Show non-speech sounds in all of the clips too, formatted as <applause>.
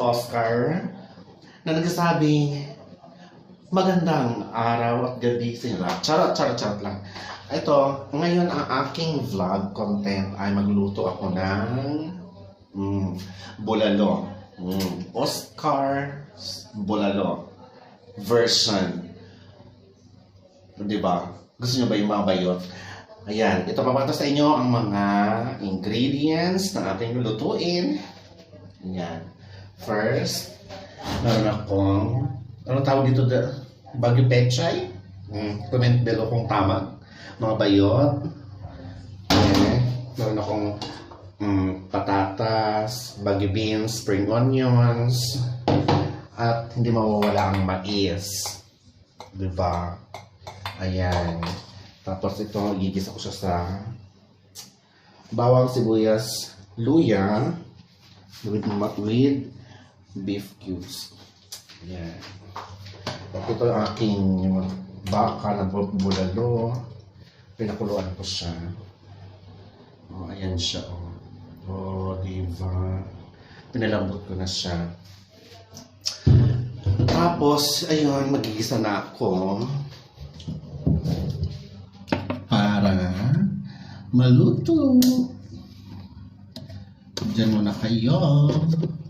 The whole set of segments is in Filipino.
Oscar na nagsasabi magandang araw at gabi sa inyo lahat. Charot, charot, charot lang. Ito, ngayon ang aking vlog content ay magluto ako ng mm, bulalo. Mm, Oscar bulalo version. Di ba? Gusto nyo ba yung mga bayot? Ayan, ito papakita sa inyo ang mga ingredients na ating lulutuin. Ayan. First, meron akong, ano tawag dito? The, Bagyo Pechay. Mm, comment below kung tama. Mga bayot. Ayan. Meron akong mm, patatas, bagyo beans, spring onions, at hindi mawawala ang mais. Diba? Ayan. Tapos ito, gigisa ko siya sa bawang sibuyas, luya, with, with beef cubes. Ayan. At ito ang aking baka na bu- bulalo. Pinakuluan ko siya. Oh, ayan siya. Oh, oh diba? Pinalambot ko na siya. Tapos, ayun, magigisa na ako para maluto. Diyan muna kayo.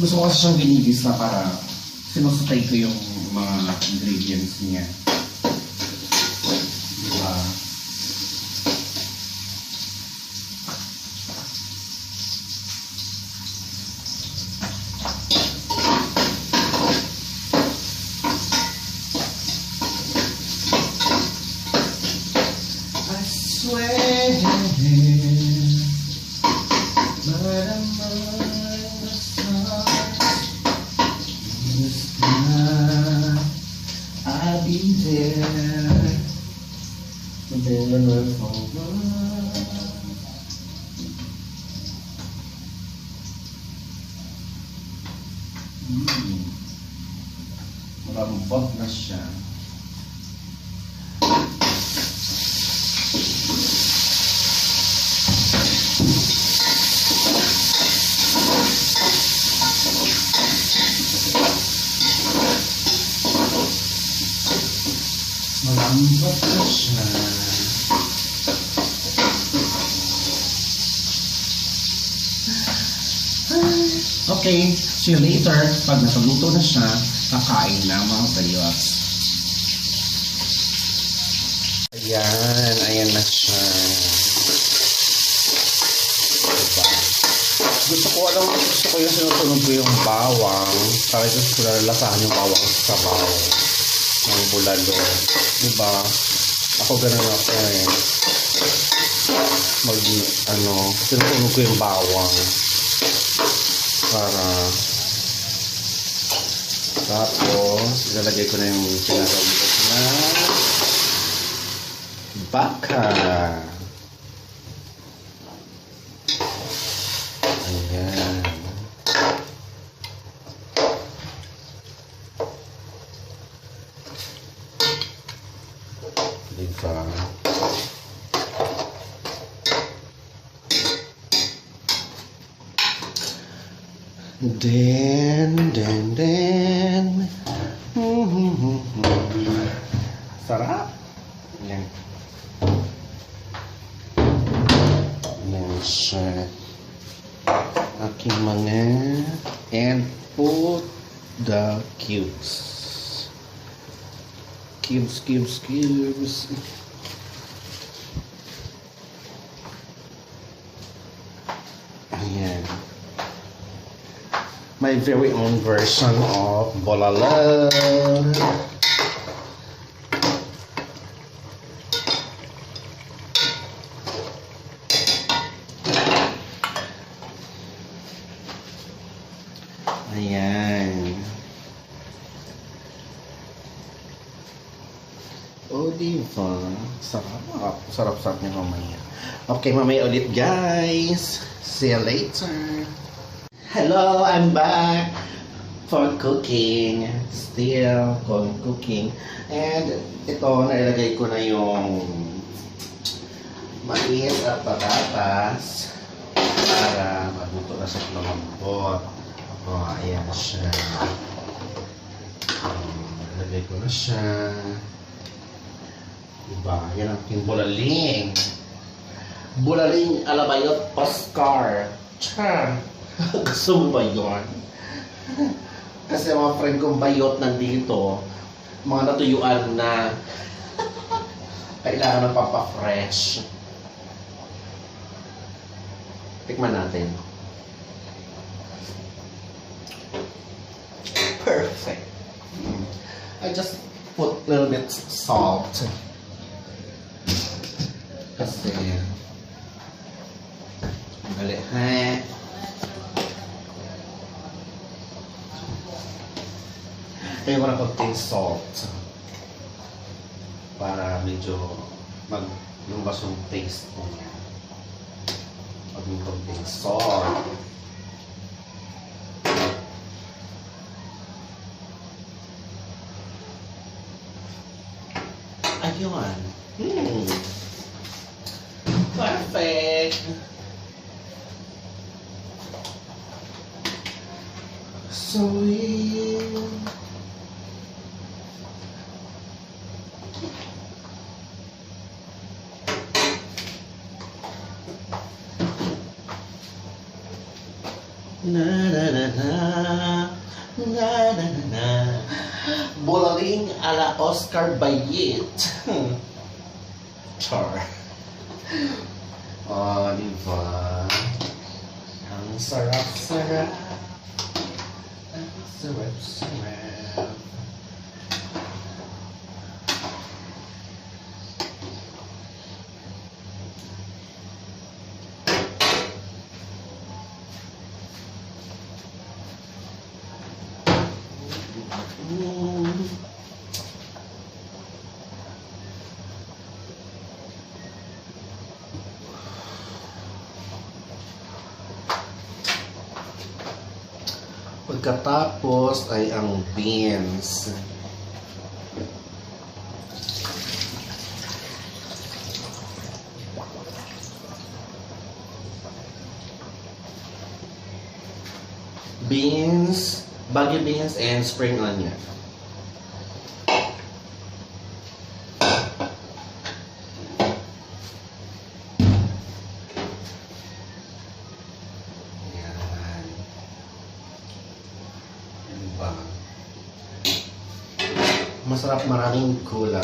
Gusto ko kasi siyang ginigisa para sinusutay ko yung mga ingredients niya. Diba? I swear But I'm on the stars in the sky. I'll be there. There for Mm. Malambot na siya. Malambot na siya. Okay, you later. Pag napagluto na siya, kakain na mga bayots. Ayan, ayan na siya. Diba? Gusto ko, alam mo, gusto ko yung sinusunog ko yung bawang. Para gusto ko lalasahan yung bawang sa sabaw ng bulalo. Diba? Ako ganun ako eh. Mag, ano, sinusunog ko yung bawang. Para, tapos, ilalagay ko na yung pinagawin na baka. Ayan. Diba? Den, den, den. Sarap. Yan. Yan siya. Aking mga and put the cubes. Cubes, cubes, cubes. Ayan my very own version of Bolala. Ayan. O, diba? Sarap. Sarap-sarap niya mamaya. Okay, mamaya ulit, guys. See you later. Hello, I'm back for cooking. Still for cooking. And ito, nailagay ko na yung mais at patatas para mabuto na sa lumambot. O, ayan siya. Oh, Lagay ko na siya. Diba? Yan ang aking bulaling. Bulaling alabayot Oscar. Char. Gusto mo ba yun? Kasi mga friend kong bayot nandito, mga natuyuan na kailangan ng papafresh. Tikman natin. Perfect. I just put a little bit salt. Kasi, mali, ha? Kaya ko na konting salt. Para medyo mag lumbas yung taste mo niya. Pag yung konting salt. Ayun. Hmm. Perfect. Sweet. Bulaling ala Oscar Bayit. Hmm. Char. Oh, di ba? Ang sarap-sarap. Ang sarap-sarap. Pagkatapos ay ang beans. Beans, baggy beans, and spring onion. Diba? Masarap maraming kulang.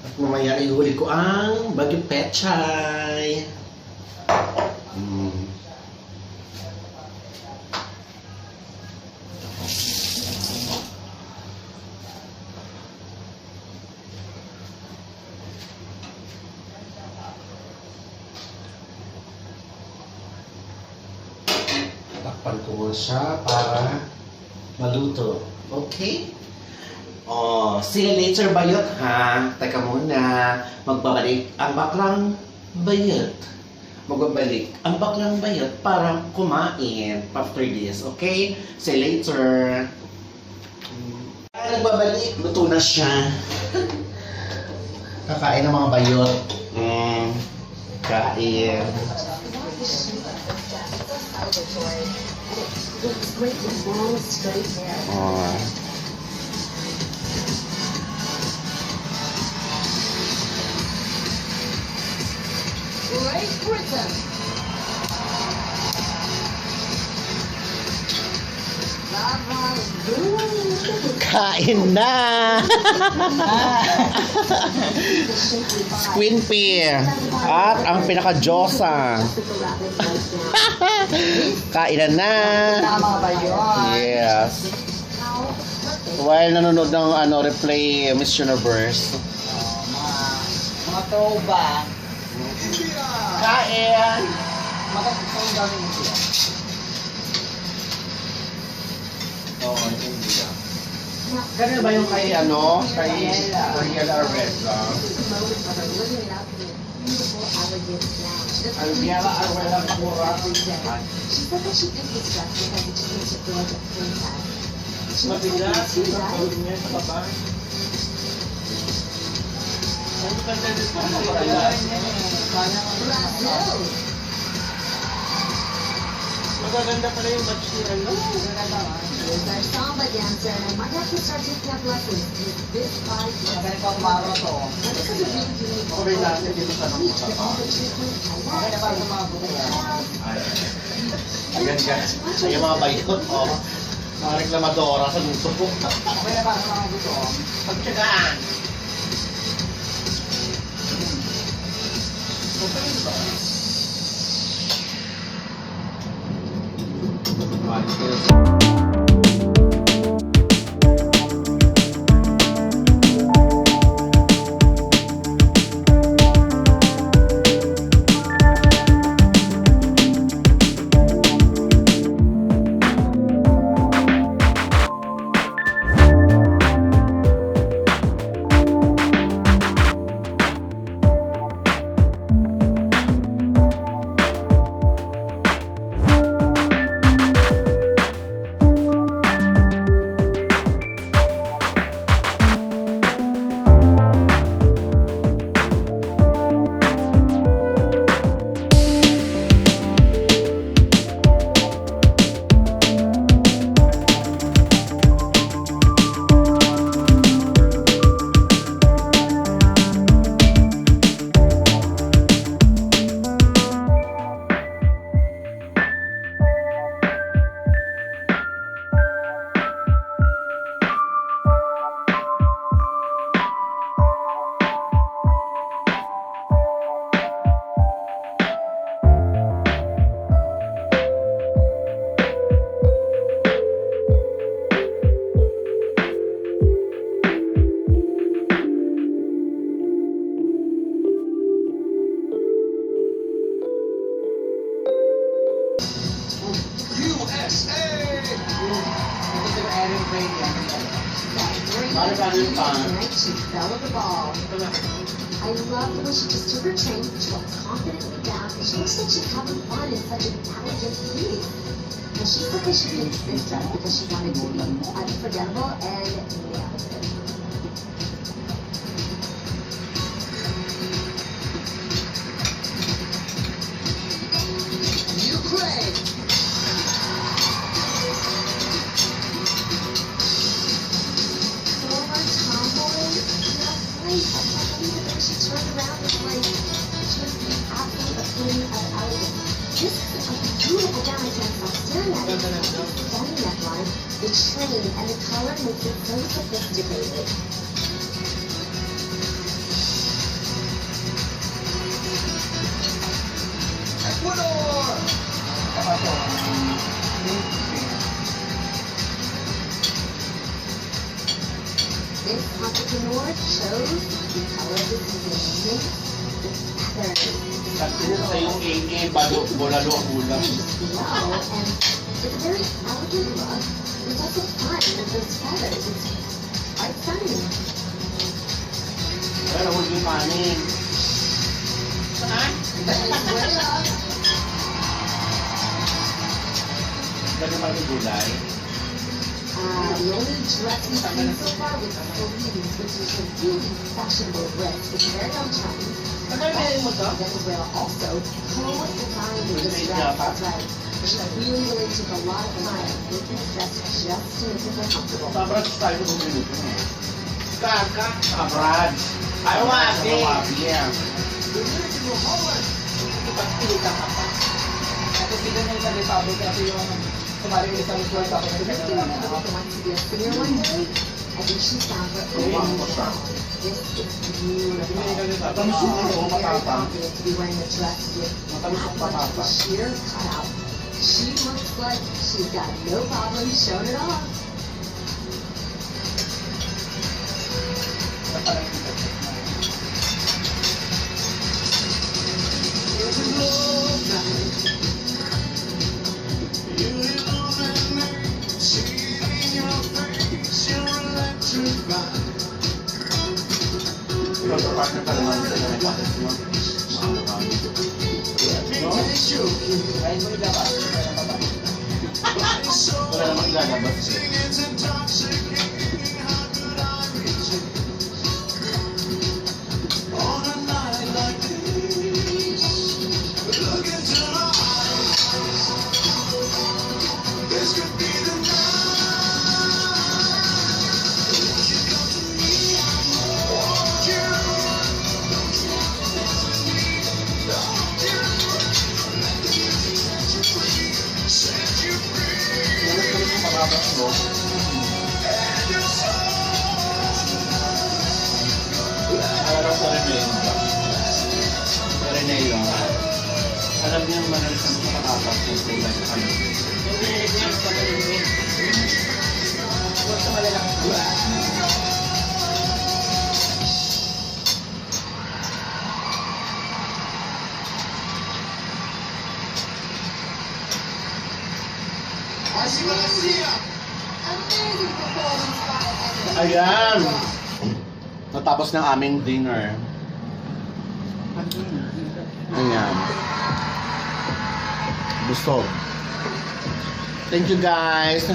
At mamaya ihuli ko ang bagyo pechay. Mm. Takpan ko siya para maluto. Okay? Oh, see you later, bayot, ha? Teka muna. Magbabalik ang baklang bayot. Magbabalik ang baklang bayot para kumain after this, okay? See you later. Ah, nagbabalik. Luto na siya. <laughs> Kakain ng mga bayot. Mm, kain. Great long straight hair. Oh. Great Britain. Kain na! Queen pear. At ang pinaka-josa. <laughs> Kainan na! Tama ba yun? Yes. While nanonood ng ano, replay Miss Universe. mga, mga Throwback. Kain! Maganda ang dami mo siya. Oo, hindi ah. Ganun ba yung kay ano? Kay Ariela Arveza? Ariela Arveza Pura. She said that she picked this dress because it just makes her feel like a princess. She looks like Magaganda pala yung batch ni ano. Magaling pa kumaro to. Okay natin dito sa nang I Okay na ba sa mga buto yan? Ayan guys. Ayan mga bayot, oh. Mga reklamadora sa luto. Okay na ba sa mga buto? Pagtsagaan. Ito train, confidently down, and she looks like she's having fun in such an elegant piece. And she said that she picked this dress because she wanted to be unforgettable and nailed it. Stunning neckline, the train, and the color it so sophisticated. This entrepreneur chose the color of the mint with feathers. Kasi sa yung AA, balo, bolalo ang ulam. It's a very elegant look. It's also fun with those feathers. It's quite stunning. Pero huwag yung kanin. And wear it up. Ganun pa yung gulay. Uh, the only dress we've seen so far was Louise, which is a really fashionable dress. It's very on trend. Mo to? Venezuela also co-designed this dress. That's right. She really, really took a lot of time this dress just to make feel comfortable. Sabrad tayo kung minuto. Kaka. Sabrad. Ay, wabi. Wabi yan. Ipagpilita ka pa. Tapos na yung sa Republic kasi yung kumari ulit sa tapos This nagkakaroon girl na who wants to be a singer one day, I think she's found her own sound. This is beautiful. Matamis yung confident to be wearing a dress with that sheer cutout. she's got no problem showing it off. Right, what? sa lang ng gagabas. Ayan! Natapos ng aming dinner. Ayan. Busog. Thank you guys.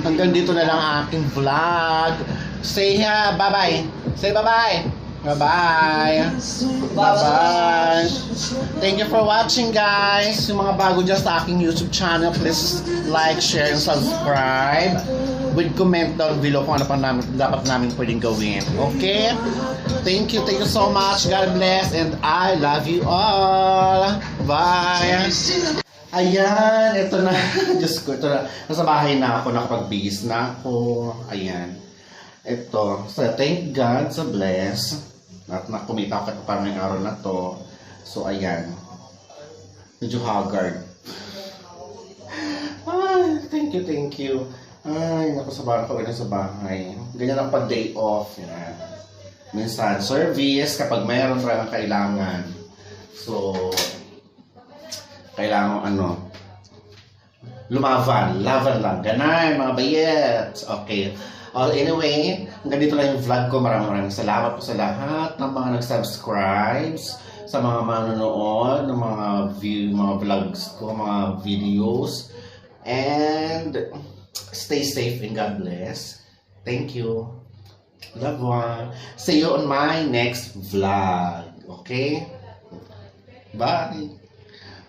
Hanggang dito na lang aking vlog. Say uh, bye-bye. Say bye-bye. Bye-bye. Bye-bye. Thank you for watching guys. Yung mga bago dyan sa aking YouTube channel, please like, share, and subscribe. With comment down below kung ano pa namin, dapat namin pwedeng gawin. Okay? Thank you, thank you so much. God bless and I love you all. Bye. Ayan, ito na. <laughs> Diyos ko, ito na. Nasa bahay na ako, nakapag-bihis na ako. Ayan. Ito. So, thank God sa bless. At nakumita ako ito parang araw na to. So, ayan. Medyo haggard. <laughs> Ay, thank you, thank you. Ay, naku, sa bahay ko na sa bahay. Ganyan ang pag-day off. Yan. Minsan, service kapag mayroon talagang kailangan. So, kailangan ano, lumavan, laban lang. Ganay, mga bayets. Okay. All anyway, hanggang dito lang yung vlog ko. Maraming maraming salamat po sa lahat ng mga nag-subscribes, sa mga manonood, ng mga view, mga vlogs ko, mga videos. And stay safe and God bless. Thank you. Love one. See you on my next vlog. Okay? Bye.